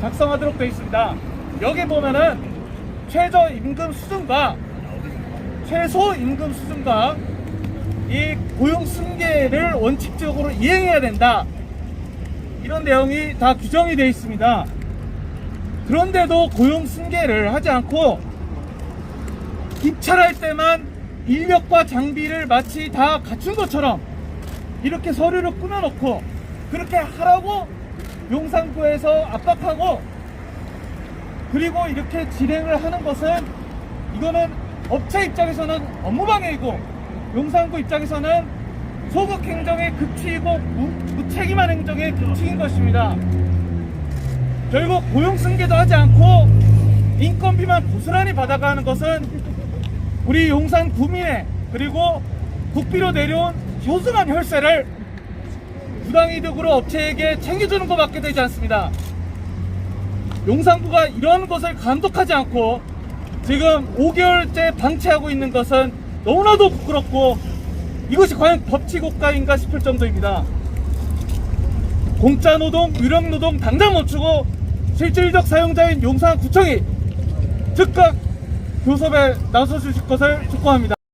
작성하도록 되어 있습니다. 여기 보면은 최저 임금 수준과 최소 임금 수준과 이 고용 승계를 원칙적으로 이행해야 된다. 이런 내용이 다 규정이 되어 있습니다. 그런데도 고용 승계를 하지 않고 입찰할 때만 인력과 장비를 마치 다 갖춘 것처럼 이렇게 서류를 꾸며놓고 그렇게 하라고 용산구에서 압박하고 그리고 이렇게 진행을 하는 것은 이거는 업체 입장에서는 업무방해이고 용산구 입장에서는 소극 행정의 극치이고 무, 무책임한 행정의 극치인 것입니다. 결국 고용 승계도 하지 않고 인건비만 고스란히 받아가는 것은 우리 용산 구민의 그리고 국비로 내려온 소중한 혈세를 부당이득으로 업체에게 챙겨주는 것밖에 되지 않습니다. 용산구가 이런 것을 감독하지 않고 지금 5개월째 방치하고 있는 것은 너무나도 부끄럽고 이것이 과연 법치국가인가 싶을 정도입니다. 공짜 노동, 유령 노동 당장 멈추고 실질적 사용자인 용산구청이 즉각 교섭에 나서 주실 것을 촉구합니다.